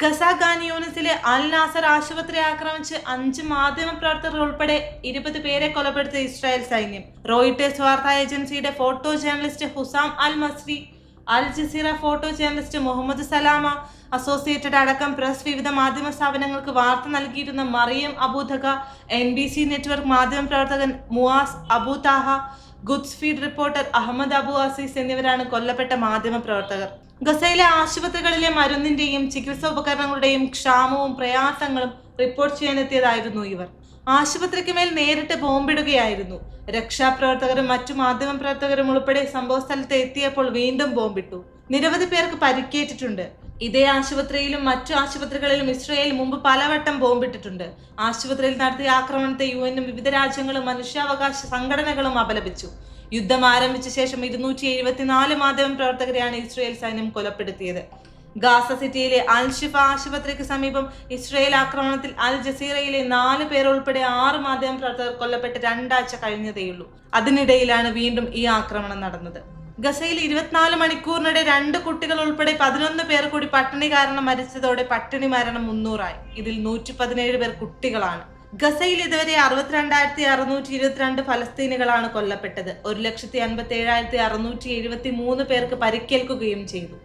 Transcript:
Gaza യൂണിസിലെ അൽ നാസർ ആശുപത്രി ആക്രമിച്ച് അഞ്ച് മാധ്യമ പ്രവർത്തകർ ഉൾപ്പെടെ ഇരുപത് പേരെ കൊലപ്പെടുത്തിയ ഇസ്രായേൽ സൈന്യം. റോയിട്ടേഴ്സ് വാർത്താ ഏജൻസിയുടെ photo journalist Hussam al Masri Al Jazeera photo journalist Mohammed Salama Associated അടക്കം പ്രസ് വിവിധ മാധ്യമ സ്ഥാപനങ്ങൾക്ക് വാർത്ത നൽകിയിരുന്ന Mariam Abu Daqa N B C network മാധ്യമ പ്രവർത്തകൻ Muaz Abu Thaha goods Feed reporter Ahmed Abu Aziz എന്നിവരാണ് കൊല്ലപ്പെട്ട മാധ്യമ പ്രവർത്തകർ. ഗസയിലെ ആശുപത്രികളിലെ മരുന്നിന്റെയും ചികിത്സാ ഉപകരണങ്ങളുടെയും ക്ഷാമവും പ്രയാസങ്ങളും റിപ്പോർട്ട് ചെയ്യാനെത്തിയതായിരുന്നു ഇവർ. ആശുപത്രിക്ക് മേൽ നേരിട്ട് ബോംബിടുകയായിരുന്നു. രക്ഷാപ്രവർത്തകരും മറ്റു മാധ്യമ പ്രവർത്തകരും ഉൾപ്പെടെ സംഭവസ്ഥലത്ത് എത്തിയപ്പോൾ വീണ്ടും ബോംബിട്ടു. നിരവധി പേർക്ക് പരിക്കേറ്റിട്ടുണ്ട്. ഇതേ ആശുപത്രിയിലും മറ്റു ആശുപത്രികളിലും ഇസ്രയേൽ മുമ്പ് പലവട്ടം ബോംബിട്ടിട്ടുണ്ട്. ആശുപത്രിയിൽ നടത്തിയ ആക്രമണത്തെ യു എനും വിവിധ രാജ്യങ്ങളും മനുഷ്യാവകാശ സംഘടനകളും അപലപിച്ചു. യുദ്ധം ആരംഭിച്ച ശേഷം ഇരുന്നൂറ്റി എഴുപത്തിനാല് മാധ്യമ പ്രവർത്തകരെയാണ് ഇസ്രയേൽ സൈന്യം കൊലപ്പെടുത്തിയത്. ഗാസ സിറ്റിയിലെ അൽ ഷിഫ ആശുപത്രിക്ക് സമീപം ഇസ്രയേൽ ആക്രമണത്തിൽ അൽ ജസീറയിലെ നാല് പേർ ഉൾപ്പെടെ ആറ് മാധ്യമ പ്രവർത്തകർ കൊല്ലപ്പെട്ട് രണ്ടാഴ്ച കഴിഞ്ഞതേയുള്ളൂ. അതിനിടയിലാണ് വീണ്ടും ഈ ആക്രമണം നടന്നത്. ഗസയിൽ ഇരുപത്തിനാല് മണിക്കൂറിനിടെ രണ്ട് കുട്ടികൾ ഉൾപ്പെടെ പതിനൊന്ന് പേർ കൂടി പട്ടിണി കാരണം മരിച്ചതോടെ പട്ടിണി മരണം മുന്നൂറായി. ഇതിൽ നൂറ്റി പതിനേഴ് പേർ കുട്ടികളാണ്. ഗസയിൽ ഇതുവരെ അറുപത്തിരണ്ടായിരത്തി അറുന്നൂറ്റി ഇരുപത്തിരണ്ട് ഫലസ്തീനുകളാണ് കൊല്ലപ്പെട്ടത്. ഒരു ലക്ഷത്തി അൻപത്തി ഏഴായിരത്തി അറുന്നൂറ്റി എഴുപത്തി മൂന്ന് പേർക്ക് പരിക്കേൽക്കുകയും ചെയ്തു.